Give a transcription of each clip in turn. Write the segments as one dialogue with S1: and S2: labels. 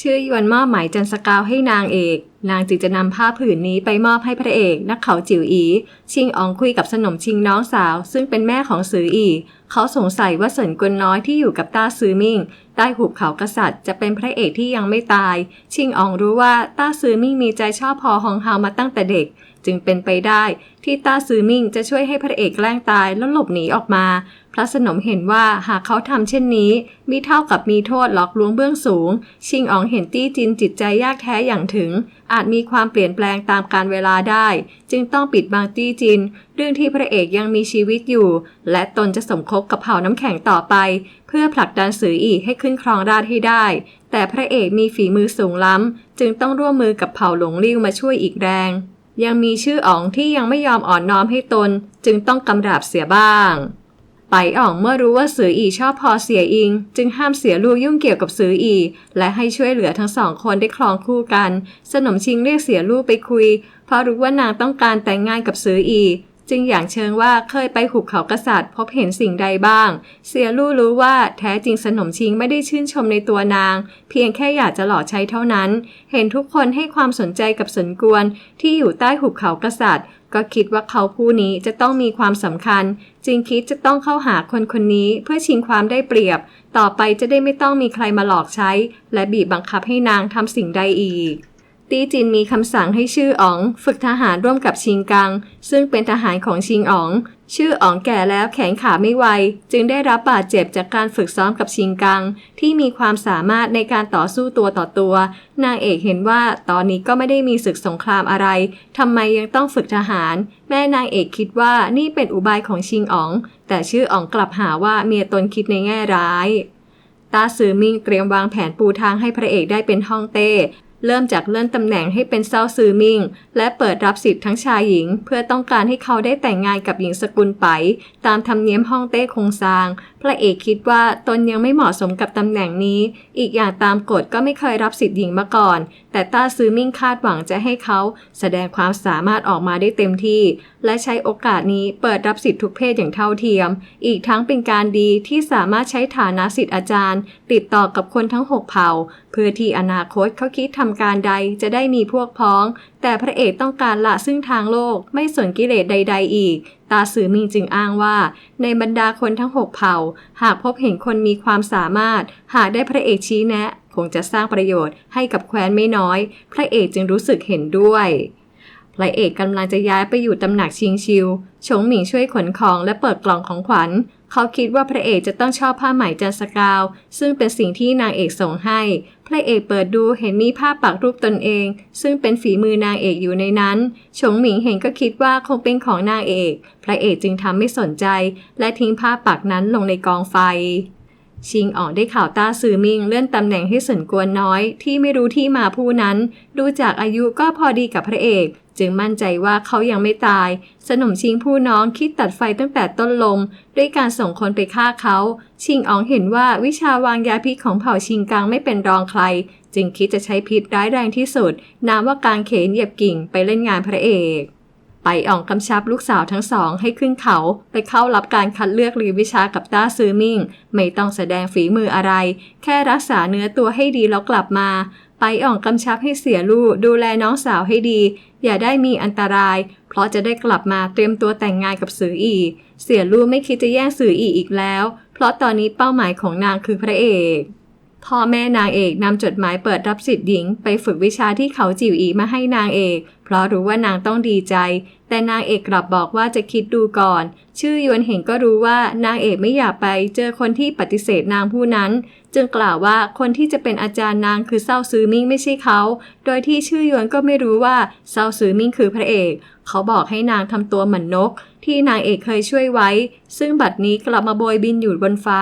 S1: ชื่อยวนมอบหมายจันสกาวให้นางเอก นางจึงจะนำผ้าผืนนี้ไปมอบให้พระเอก นักเขาจิ๋วอีชิงอองคุยกับสนมชิงน้องสาว ซึ่งเป็นแม่ของซืออี เขาสงสัยว่าเสินกวนน้อยที่อยู่กับต้าซือมิ่ง ใต้หุบเขากษัตริย์จะเป็นพระเอกที่ยังไม่ตาย ชิงอองรู้ว่าต้าซือมิ่งมีใจชอบพอฮองเฮามาตั้งแต่เด็ก จึงเป็นไปได้ที่ต้าซือมิ่งจะช่วยให้พระเอกแกล้งตายแล้วหลบหนีออกมา พระสนมเห็นว่าหากเขาทำเช่นนี้มิเท่ากับมีโทษหลอกลวงเบื้องสูง ชิงอองเห็นตี้จินจิตใจยากแท้อย่างถึง อาจมีความเปลี่ยนแปลงตามการเวลาได้ จึงต้องปิดบังตี้จิน เรื่องที่พระเอกยังมีชีวิตอยู่ และตนจะสมคบกับเผ่าน้ำแข็งต่อไป เพื่อผลักดันสืออีกให้ขึ้นครองราชให้ได้ แต่พระเอกมีฝีมือสูงล้ำจึงต้องร่วมมือกับเผ่าหลงลิ่วมาช่วยอีกแรง ยังมีชื่ออ๋องที่ยังไม่ยอมอ่อนน้อมให้ตน จึงต้องกำราบเสียบ้างไปอ่องเมื่อรู้ว่าสืออีชอบพอเสียอิง จึงห้ามเสียลูกยุ่งเกี่ยวกับสืออี และให้ช่วยเหลือทั้งสองคนได้คลองคู่กัน สนมชิงเรียกเสียลูกไปคุย เพราะรู้ว่านางต้องการแต่งงานกับสืออี จึงอย่างเชิงว่าเคยไปหุบเขากษัตริย์ พบเห็นสิ่งใดบ้าง เสียลู่รู้ว่าแท้จริงสนมชิงไม่ได้ชื่นชมในตัวนาง เพียงแค่อยากจะหล่อใช้เท่านั้น เห็นทุกคนให้ความสนใจกับสนกวนที่อยู่ใต้หุบเขากษัตริย์ ก็คิดว่าเขาผู้นี้จะต้องมีความสำคัญ จึงคิดจะต้องเข้าหาคนคนนี้เพื่อชิงความได้เปรียบ ต่อไปจะได้ไม่ต้องมีใครมาหลอกใช้ และบีบบังคับให้นางทำสิ่งใดอีก ตี้จินมีคำสั่งให้ชื่ออ๋อง ฝึกทหารร่วมกับชิงกัง ซึ่งเป็นทหารของชิงอ๋อง ชื่ออ๋องแก่แล้วแขนขาไม่ไว จึงได้รับบาดเจ็บจากการฝึกซ้อมกับชิงกัง ที่มีความสามารถในการต่อสู้ตัวต่อตัว นางเอกเห็นว่าตอนนี้ก็ไม่ได้มีศึกสงครามอะไรทำไมยังต้องฝึกทหาร แม่นางเอกคิดว่านี่เป็นอุบายของชิงอ๋อง แต่ชื่ออ๋องกลับหาว่าเมียตนคิดในแง่ร้าย ตาซือมิงเตรียมวางแผนปูทางให้พระเอกได้เป็นฮ่องเต้ เริ่มจากเลื่อนตำแหน่งให้เป็นเซาซือมิง และเปิดรับสิทธิ์ทั้งชายหญิง เพื่อต้องการให้เขาได้แต่งงานกับหญิงสกุลไป ตามธรรมเนียมฮ่องเต้คงซาง พระเอกคิดว่าตนยังไม่เหมาะสมกับตำแหน่งนี้ อีกอย่างตามกฎก็ไม่เคยรับสิทธิ์หญิงมาก่อน แต่ต้าซือมิงคาดหวังจะให้เขา แสดงความสามารถออกมาได้เต็มที่ และใช้โอกาสนี้เปิดรับสิทธิทุกเพศอย่างเท่าเทียม อีกทั้งเป็นการดีที่สามารถใช้ฐานะสิทธิ์อาจารย์ ติดต่อกับคนทั้งหกเผ่าเพื่อที่อนาคตเขาคิดทำการใดจะได้มีพวกพ้อง แต่พระเอกต้องการละซึ่งทางโลกไม่สนกิเลสใด ๆ อีก ตาสือมิงจึงอ้างว่า ในบรรดาคนทั้งหกเผ่า หากพบเห็นคนมีความสามารถ หากได้พระเอกชี้แนะ คงจะสร้างประโยชน์ให้กับแคว้นไม่น้อย พระเอกจึงรู้สึกเห็นด้วยพระเอกกำลังจะย้ายไปอยู่ตำหนักชิงชิว ชงหมิงช่วยขนของและเปิดกล่องของขวัญ เขาคิดว่าพระเอกจะต้องชอบผ้าไหมจันสกาว ซึ่งเป็นสิ่งที่นางเอกส่งให้ พระเอกเปิดดูเห็นมีภาพปักรูปตนเอง ซึ่งเป็นฝีมือนางเอกอยู่ในนั้น ชงหมิงเห็นก็คิดว่าคงเป็นของนางเอก พระเอกจึงทำไม่สนใจ และทิ้งภาพปักนั้นลงในกองไฟ ชิงอ๋องได้ข่าวต้าซือมิงเลื่อนตำแหน่งให้สนกวนน้อย ที่ไม่รู้ที่มาผู้นั้น ดูจากอายุก็พอดีกับพระเอก จึงมั่นใจว่าเขายังไม่ตาย สนมชิงผู้น้องคิดตัดไฟตั้งแต่ต้นลม ด้วยการส่งคนไปฆ่าเขา ชิงอ๋องเห็นว่าวิชาวางยาพิษของเผ่าชิงกังไม่เป็นรองใคร จึงคิดจะใช้พิษร้ายแรงที่สุด นามว่าการเขนเหยียบกิ่งไปเล่นงานพระเอก ไปอ่องกำชับลูกสาวทั้งสองให้ขึ้นเขาไปเข้ารับการคัดเลือกเรียนวิชากับต้าซือมิ่ง ไม่ต้องแสดงฝีมืออะไร แค่รักษาเนื้อตัวให้ดีแล้วกลับมา ไปอ่องกำชับให้เสียลูกดูแลน้องสาวให้ดี อย่าได้มีอันตราย เพราะจะได้กลับมาเตรียมตัวแต่งงานกับสืออี เสียลูกไม่คิดจะแย่งสืออีอีกแล้ว เพราะตอนนี้เป้าหมายของนางคือพระเอกพ่อแม่นางเอกนำจดหมายเปิดรับสิทธิ์หญิง ไปฝึกวิชาที่เขาจิ๋วอีมาให้นางเอก เพราะรู้ว่านางต้องดีใจ แต่นางเอกกลับบอกว่าจะคิดดูก่อน ชื่อยวนเห็นก็รู้ว่านางเอกไม่อยากไปเจอคนที่ปฏิเสธนางผู้นั้น จึงกล่าวว่าคนที่จะเป็นอาจารย์นางคือเศร้าซือมิ่งไม่ใช่เขา โดยที่ชื่อยวนก็ไม่รู้ว่าเศร้าซือมิ่งคือพระเอก เขาบอกให้นางทำตัวเหมือนนก ที่นางเอกเคยช่วยไว้ ซึ่งบัดนี้กลับมาโบยบินอยู่บนฟ้า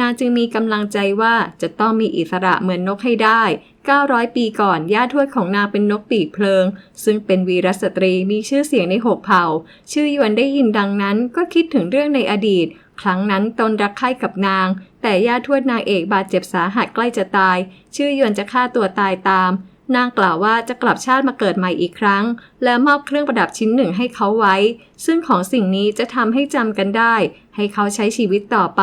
S1: นางจึงมีกำลังใจว่าจะต้องมีอิสระเหมือนนกให้ได้ 900 ปีก่อนย่าทวดของนางเป็นนกปีกเพลิง ซึ่งเป็นวีรสตรีมีชื่อเสียงในหกเผ่า ชื่อยวนได้ยินดังนั้นก็คิดถึงเรื่องในอดีต ครั้งนั้นตนรักใคร่กับนาง แต่ย่าทวดนางเอกบาดเจ็บสาหัสใกล้จะตาย ชื่อยวนจะฆ่าตัวตายตาม นางกล่าวว่าจะกลับชาติมาเกิดใหม่อีกครั้ง และมอบเครื่องประดับชิ้นหนึ่งให้เขาไว้ ซึ่งของสิ่งนี้จะทำให้จำกันได้ ให้เขาใช้ชีวิตต่อไป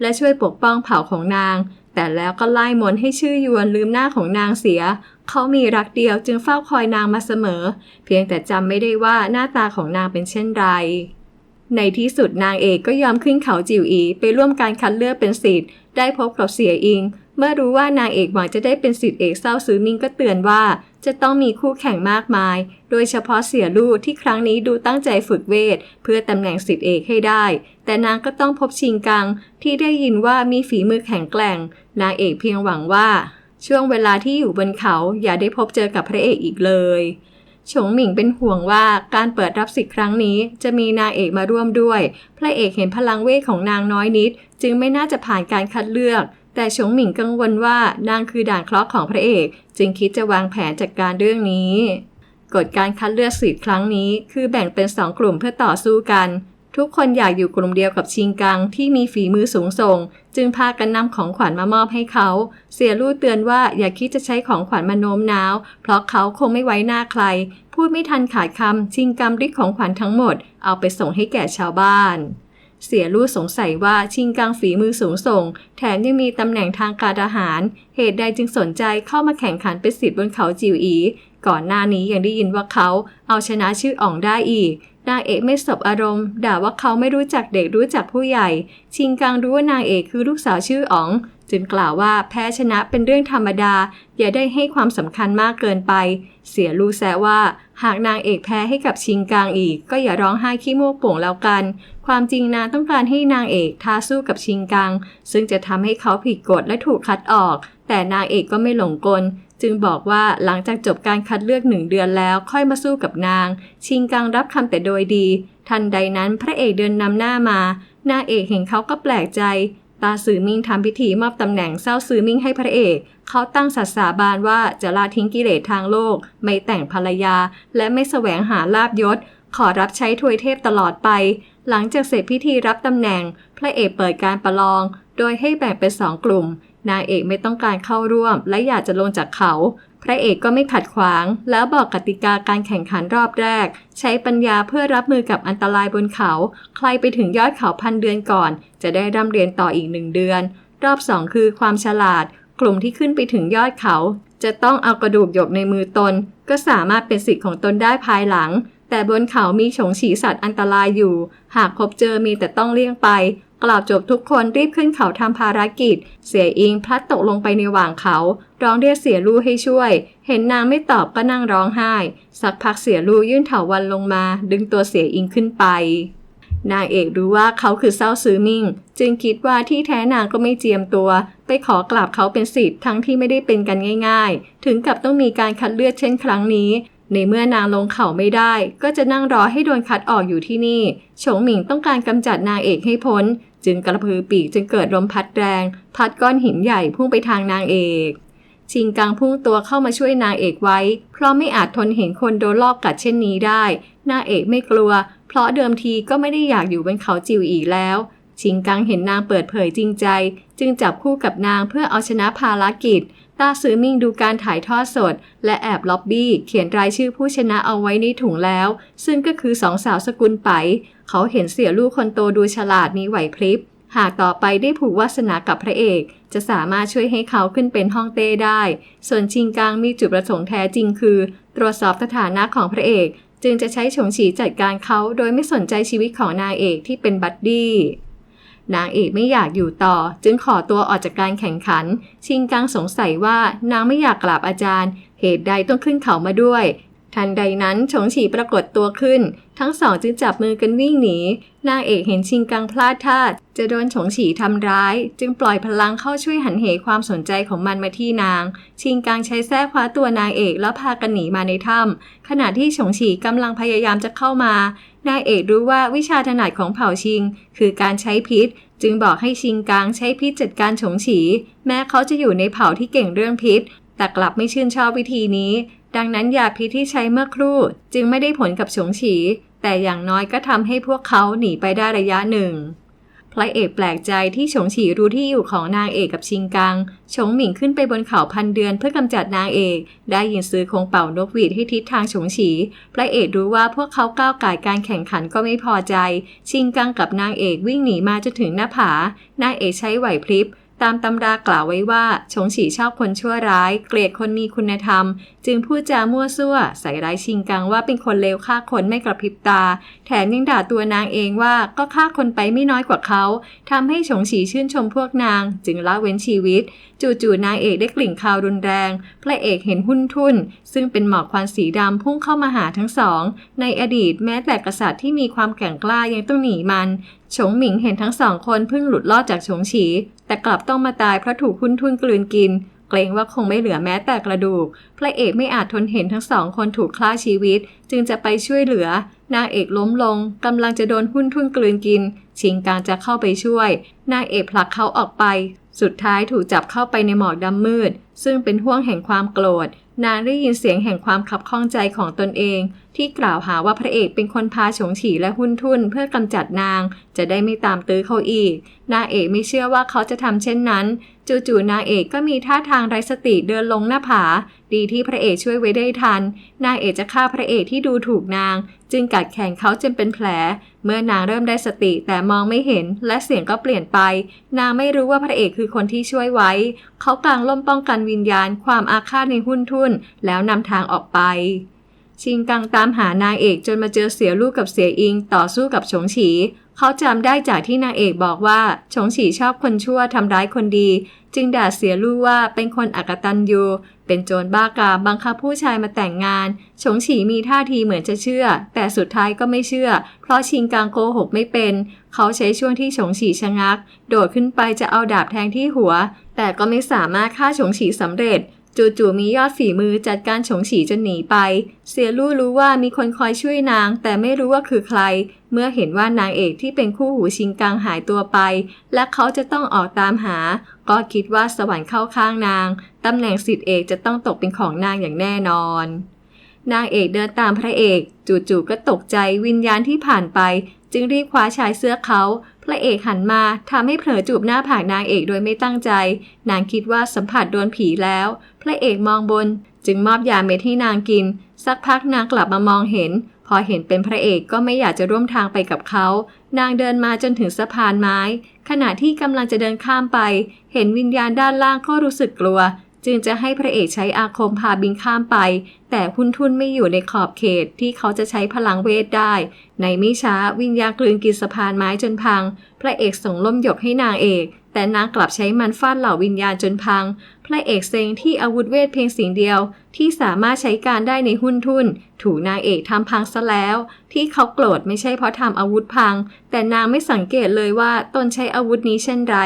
S1: และช่วยปกป้องเผ่าของนาง แต่แล้วก็ไล่มนให้ชื่อยวนลืมหน้าของนางเสีย เขามีรักเดียวจึงเฝ้าคอยนางมาเสมอ เพียงแต่จำไม่ได้ว่าหน้าตาของนางเป็นเช่นไร ในที่สุดนางเอกก็ยอมขึ้นเขาจิวอีไปร่วมการคัดเลือกเป็นสิทธิ์ได้พบกับเสียอิง เมื่อรู้ว่านางเอกหวังจะได้เป็นสิทธิ์เอกเศร้าซื้อมิงก็เตือนว่า จะต้องมีคู่แข่งมากมาย โดยเฉพาะเสียลู่ที่ครั้งนี้ดูตั้งใจฝึกเวท เพื่อตำแหน่งสิทธิเอกให้ได้ แต่นางก็ต้องพบชิงกัง ที่ได้ยินว่ามีฝีมือแข็งแกร่ง นางเอกเพียงหวังว่า ช่วงเวลาที่อยู่บนเขาอย่าได้พบเจอกับพระเอกอีกเลยฉงหมิงเป็นห่วงว่าการเปิดรับสิทธิ์ครั้งนี้จะมีนางเอกมาร่วมด้วย พระเอกเห็นพลังเวทของนางน้อยนิด จึงไม่น่าจะผ่านการคัดเลือก แต่ฉงหมิงกังวลว่านางคือด่านเคราะห์ของพระเอก จึงคิดจะวางแผนจัดกการเรื่องนี้กฎการคัดเลือกสิทธิ์ครั้งนี้ คือแบ่งเป็นสองกลุ่มเพื่อต่อสู้กัน ทุกคนอยากอยู่กลุ่มเดียวกับชิงกังที่มีฝีมือสูงส่ง จึงพากันนำของขวัญมามอบให้เขา เสียลู่เตือนว่าอย่าคิดจะใช้ของขวัญมาโน้มน้าว เพราะเขาคงไม่ไว้หน้าใคร พูดไม่ทันขาดคำชิงกำริกของขวัญทั้งหมด เอาไปส่งให้แก่ชาวบ้าน เสียลู่สงสัยว่าชิงกังฝีมือสูงส่ง แถมยังมีตำแหน่งทางการทหาร เหตุใดจึงสนใจเข้ามาแข่งขันเป็นสิทธิ์บนเขาจิวอี ก่อนหน้านี้ยังได้ยินว่าเขาเอาชนะชื่ออ่องได้อีก นางเอกไม่สบอารมณ์ ด่าว่าเขาไม่รู้จักเด็กรู้จักผู้ใหญ่ ชิงกังรู้ว่านางเอกคือลูกสาวชื่ออ๋อง จึงกล่าวว่าแพ้ชนะเป็นเรื่องธรรมดา อย่าได้ให้ความสำคัญมากเกินไป เสียรู้แซะว่า หากนางเอกแพ้ให้กับชิงกังอีก ก็อย่าร้องไห้ขี้มูกโป่งแล้วกัน ความจริงนางต้องการให้นางเอกท้าสู้กับชิงกัง ซึ่งจะทำให้เขาผิดกฎและถูกคัดออก แต่นางเอกก็ไม่หลงกล จึงบอกว่าหลังจากจบการคัดเลือกหนึ่งเดือนแล้วค่อยมาสู้กับนาง ชิงกังรับคำแต่โดยดี ทันใดนั้นพระเอกเดินนำหน้ามานางเอกเห็นเขาก็แปลกใจ ตาสือมิงทำพิธีมอบตำแหน่งเศร้าสือมิงให้พระเอก เขาตั้งสัตสาบานว่าจะละทิ้งกิเลสทางโลก ไม่แต่งภรรยา และไม่แสวงหาลาบยศ ขอรับใช้ถวยเทพตลอดไป หลังจากเสร็จพิธีรับตำแหน่ง พระเอกเปิดการประลอง โดยให้แบ่งเป็นสองกลุ่มนางเอกไม่ต้องการเข้าร่วม และอยากจะลงจากเขา พระเอกก็ไม่ขัดขวาง แล้วบอกกติกาการแข่งขันรอบแรก ใช้ปัญญาเพื่อรับมือกับอันตรายบนเขา ใครไปถึงยอดเขาพันเดือนก่อน จะได้ร่ำเรียนต่ออีกหนึ่งเดือน รอบสองคือความฉลาด กลุ่มที่ขึ้นไปถึงยอดเขา จะต้องเอากระดูกหยกในมือตน ก็สามารถเป็นสิทธิ์ของตนได้ภายหลังแต่บนเขามีฉงฉีสัตว์อันตรายอยู่ หากพบเจอมีแต่ต้องเลี่ยงไป กล่าวจบทุกคนรีบขึ้นเขาทำภารกิจ เสียอิงพลัดตกลงไปในหว่างเขา ร้องเรียกเสียลู่ให้ช่วย เห็นนางไม่ตอบก็นั่งร้องไห้ สักพักเสียลู่ยื่นเถาวันลงมา ดึงตัวเสียอิงขึ้นไป นางเอกรู้ว่าเขาคือเศร้าซื้อมิ่ง จึงคิดว่าที่แท้นางก็ไม่เจียมตัว ไปขอกราบเขาเป็นสิทธิ์ทั้งที่ไม่ได้เป็นกันง่าย ๆ ถึงกับต้องมีการคัดเลือกเช่นครั้งนี้ในเมื่อนางลงเขาไม่ได้ ก็จะนั่งรอให้โดนคัดออกอยู่ที่นี่ฉงหมิงต้องการกำจัดนางเอกให้พ้น จึงกระพือปีกจึงเกิดลมพัดแรง พัดก้อนหินใหญ่พุ่งไปทางนางเอกชิงกังพุ่งตัวเข้ามาช่วยนางเอกไว้ เพราะไม่อาจทนเห็นคนโดนลอบกัดเช่นนี้ได้ นางเอกไม่กลัว เพราะเดิมทีก็ไม่ได้อยากอยู่บนเขาจิวอีกแล้ว ชิงกังเห็นนางเปิดเผยจริงใจ จึงจับคู่กับนางเพื่อเอาชนะภารกิจ ตาซื้อมิงดูการถ่ายทอดสด และแอบล็อบบี้ เขียนรายชื่อผู้ชนะเอาไว้ในถุงแล้ว ซึ่งก็คือสองสาวสกุลไป เขาเห็นเสียลูกคนโตดูฉลาดมีไหวพริบ หากต่อไปได้ผูกวาสนากับพระเอก จะสามารถช่วยให้เขาขึ้นเป็นห้องเต้ได้ ส่วนชิงกังมีจุดประสงค์แท้จริงคือ ตรวจสอบสถานะของพระเอก จึงจะใช้ฉงฉีจัดการเขาโดยไม่สนใจชีวิตของนางเอกที่เป็นบัดดี้ นางเอกไม่อยากอยู่ต่อ จึงขอตัวออกจากการแข่งขัน ชิงกังสงสัยว่านางไม่อยากกราบอาจารย์ เหตุใดต้องขึ้นเขามาด้วย ทันใดนั้นฉงฉีปรากฏตัวขึ้น ทั้งสองจึงจับมือกันวิ่งหนี นางเอกเห็นชิงกังพลาดท่าจะโดนฉงฉีทำร้าย จึงปล่อยพลังเข้าช่วยหันเหความสนใจของมันมาที่นาง ชิงกังใช้แส้คว้าตัวนางเอกแล้วพากันหนีมาในถ้ำขณะที่ฉงฉีกำลังพยายามจะเข้ามา นางเอกรู้ว่าวิชาถนัดของเผ่าชิง คือการใช้พิษ จึงบอกให้ชิงกังใช้พิษจัดการฉงฉี แม้เขาจะอยู่ในเผ่าที่เก่งเรื่องพิษแต่กลับไม่ชื่นชอบวิธีนี้ ดังนั้นยาพิษที่ใช้เมื่อครู่จึงไม่ได้ผลกับฉงฉี แต่อย่างน้อยก็ทำให้พวกเขาหนีไปได้ระยะหนึ่งพระเอกแปลกใจที่ฉงฉีรู้ที่อยู่ของนางเอกกับชิงกังฉงหมิงขึ้นไปบนเขาพันเดือนเพื่อกำจัดนางเอก ได้ยินซื้อคงเป่านกหวีดให้ทิศทางฉงฉีพระเอกรู้ว่าพวกเขาก้าวไก่ายการแข่งขันก็ไม่พอใจ ชิงกังกับนางเอกวิ่งหนีมาจนถึงหน้าผานางเอกใช้ไหวพริบตามตำรากล่าวไว้ว่า ชงฉีชอบคนชั่วร้าย เกลียดคนมีคุณธรรม จึงพูดจามั่วซั่ว ใส่ร้ายชิงกังว่าเป็นคนเลวฆ่าคนไม่กระพริบตา แถมยังด่าตัวนางเองว่าก็ฆ่าคนไปไม่น้อยกว่าเขาทำให้ชงฉีชื่นชมพวกนาง จึงละเว้นชีวิต จู่ๆนางเอกได้กลิ่นคาวรุนแรง พระเอกเห็นหุ้นทุนซึ่งเป็นหมอกควันสีดำพุ่งเข้ามาหาทั้งสอง ในอดีตแม้แต่กษัตริย์ที่มีความแกร่งกล้ายังต้องหนีมันฉงหมิงเห็นทั้งสองคนเพิ่งหลุดรอดจากฉงฉี แต่กลับต้องมาตายเพราะถูกหุ้นทุนกลืนกิน เกรงว่าคงไม่เหลือแม้แต่กระดูก พระเอกไม่อาจทนเห็นทั้งสองคนถูกฆ่าชีวิต จึงจะไปช่วยเหลือ นางเอกล้มลงกำลังจะโดนหุ้นทุ่นกลืนกิน ชิงการจะเข้าไปช่วย นางเอกผลักเขาออกไป สุดท้ายถูกจับเข้าไปในหมอกดำมืด ซึ่งเป็นห่วงแห่งความโกรธ นางได้ยินเสียงแห่งความขับข้องใจของตนเอง ที่กล่าวหาว่าพระเอกเป็นคนพาฉงฉีและหุ้นทุนเพื่อกำจัดนาง จะได้ไม่ตามตื้อเขาอีก นางเอกไม่เชื่อว่าเขาจะทำเช่นนั้น จู่ๆนางเอกก็มีท่าทางไร้สติเดินลงหน้าผา ดีที่พระเอกช่วยไว้ได้ทัน นางเอกจะฆ่าพระเอกที่ดูถูกนาง จึงกัดแขนเขาจนเป็นแผล เมื่อนางเริ่มได้สติแต่มองไม่เห็นและเสียงก็เปลี่ยนไป นางไม่รู้ว่าพระเอกคือคนที่ช่วยไว้ เขากางล่มป้องกันวิญญาณ ความอาฆาตในหุ้นทุน แล้วนำทางออกไปชิงกังตามหานางเอกจนมาเจอเสียลูกกับเสียอิงต่อสู้กับฉงฉี เขาจำได้จากที่นางเอกบอกว่าฉงฉีชอบคนชั่วทำร้ายคนดี จึงด่าเสียลูกว่าเป็นคนอักตันยู เป็นโจรบ้ากาบังคับผู้ชายมาแต่งงาน ฉงฉีมีท่าทีเหมือนจะเชื่อ แต่สุดท้ายก็ไม่เชื่อ เพราะชิงกางโกหกไม่เป็น เขาใช้ช่วงที่ฉงฉีชะงัก โดดขึ้นไปจะเอาดาบแทงที่หัว แต่ก็ไม่สามารถฆ่าฉงฉีสำเร็จ จู่ๆมียอดฝีมือจัดการฉงฉีจนหนีไปเสียลู่รู้ว่ามีคนคอยช่วยนาง แต่ไม่รู้ว่าคือใคร เมื่อเห็นว่านางเอกที่เป็นคู่หูชิงกังหายตัวไป และเขาจะต้องออกตามหา ก็คิดว่าสวรรค์เข้าข้างนาง ตำแหน่งสิทธิเอกจะต้องตกเป็นของนางอย่างแน่นอน นางเอกเดินตามพระเอก จู่ๆก็ตกใจวิญญาณที่ผ่านไป จึงรีบคว้าชายเสื้อเขา พระเอกหันมาทำให้เผลอจูบหน้าผากนางเอกโดยไม่ตั้งใจ นางคิดว่าสัมผัสโดนผีแล้ว พระเอกมองบน จึงมอบยาเม็ดให้นางกิน สักพักนางกลับมามองเห็น พอเห็นเป็นพระเอกก็ไม่อยากจะร่วมทางไปกับเขา นางเดินมาจนถึงสะพานไม้ ขณะที่กำลังจะเดินข้ามไป เห็นวิญญาณด้านล่างก็รู้สึกกลัว จึงจะให้พระเอกใช้อาคมพาบินข้ามไป แต่หุ้นทุนไม่อยู่ในขอบเขตที่เขาจะใช้พลังเวทได้ ในไม่ช้าวิญญาณกลืนกินสะพานไม้จนพัง พระเอกส่งล่มหยกให้นางเอก แต่นางกลับใช้มันฟาดเหล่าวิญญาณจนพัง พระเอกเซงที่อาวุธเวทเพียงสิ่งเดียว ที่สามารถใช้การได้ในหุ้นทุนถูกนางเอกทำพังซะแล้ว ที่เขาโกรธไม่ใช่เพราะทำอาวุธพัง แต่นางไม่สังเกตเลยว่าตนใช้อาวุธนี้เช่นไร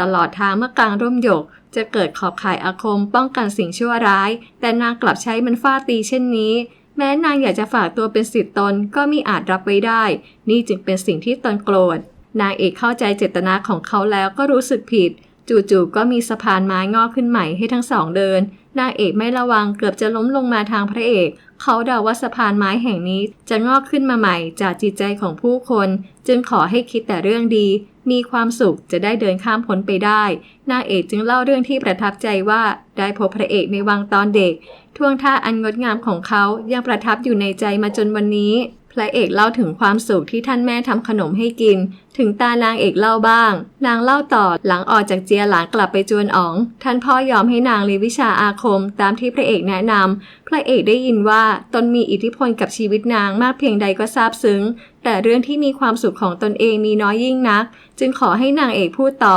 S1: ตลอดทางเมื่อกลางร่มหยก จะเกิดขอบข่ายอาคมป้องกันสิ่งชั่วร้าย แต่นางกลับใช้มันฟาดตีเช่นนี้ แม้นางอยากจะฝากตัวเป็นสิทธิ์ตนก็มิอาจรับไว้ได้ นี่จึงเป็นสิ่งที่ตนโกรธ นางเอกเข้าใจเจตนาของเขาแล้วก็รู้สึกผิด จู่ๆก็มีสะพานไม้งอกขึ้นใหม่ให้ทั้งสองเดิน นางเอกไม่ระวังเกือบจะล้มลงมาทางพระเอก เขาเดาว่าสะพานไม้แห่งนี้จะงอกขึ้นมาใหม่จากจิตใจของผู้คน จึงขอให้คิดแต่เรื่องดี มีความสุขจะได้เดินข้ามพ้นไปได้ นางเอกจึงเล่าเรื่องที่ประทับใจว่าได้พบพระเอกในวังตอนเด็ก ท่วงท่าอันงดงามของเขายังประทับอยู่ในใจมาจนวันนี้ ระเอกเล่าถึงความสุขที่ท่านแม่ทำขนมให้กิน ถึงตานางเอกเล่าบ้าง นางเล่าต่อหลังออกจากเจียหลานกลับไปจวนอ๋อง ท่านพ่อยอมให้นางเรียนวิชาอาคม ตามที่พระเอกแนะนำพระเอกได้ยินว่าตนมีอิทธิพลกับชีวิตนางมากเพียงใดก็ซาบซึ้งแต่เรื่องที่มีความสุขของตนเองมีน้อยยิ่งนัก จึงขอให้นางเอกพูดต่อ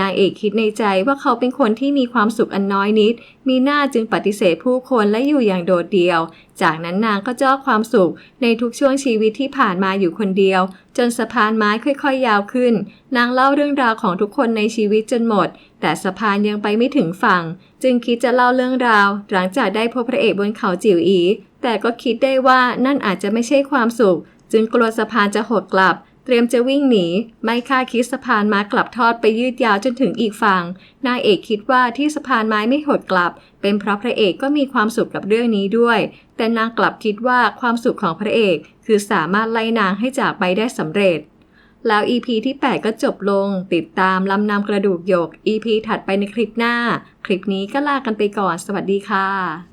S1: นางเอกคิดในใจว่าเขาเป็นคนที่มีความสุขอันน้อยนิด มีหน้าจึงปฏิเสธผู้คนและอยู่อย่างโดดเดี่ยว จากนั้นนางก็เจ้อความสุข ในทุกช่วงชีวิตที่ผ่านมาอยู่คนเดียว จนสะพานไม้ค่อยๆ ยาวขึ้น นางเล่าเรื่องราวของทุกคนในชีวิตจนหมด แต่สะพานยังไปไม่ถึงฝั่ง จึงคิดจะเล่าเรื่องราว หลังจากได้พบพระเอกบนเขาจิ๋วอี แต่ก็คิดได้ว่านั่นอาจจะไม่ใช่ความสุข จึงกลัวสะพานจะหดกลับ เตรียมจะวิ่งหนี ไม่คาดคิดสะพานไม้กลับทอดไปยืดยาวจนถึงอีกฝั่ง นางเอกคิดว่าที่สะพานไม้ไม่หดกลับ เป็นเพราะพระเอกก็มีความสุขกับเรื่องนี้ด้วย แต่นางกลับคิดว่าความสุขของพระเอก คือสามารถไล่นางให้จากไปได้สำเร็จแล้ว EP ที่ 8 ก็จบลง ติดตามลำนำกระดูกหยก EP ถัดไปในคลิปหน้า คลิปนี้ก็ลากันไปก่อน สวัสดีค่ะ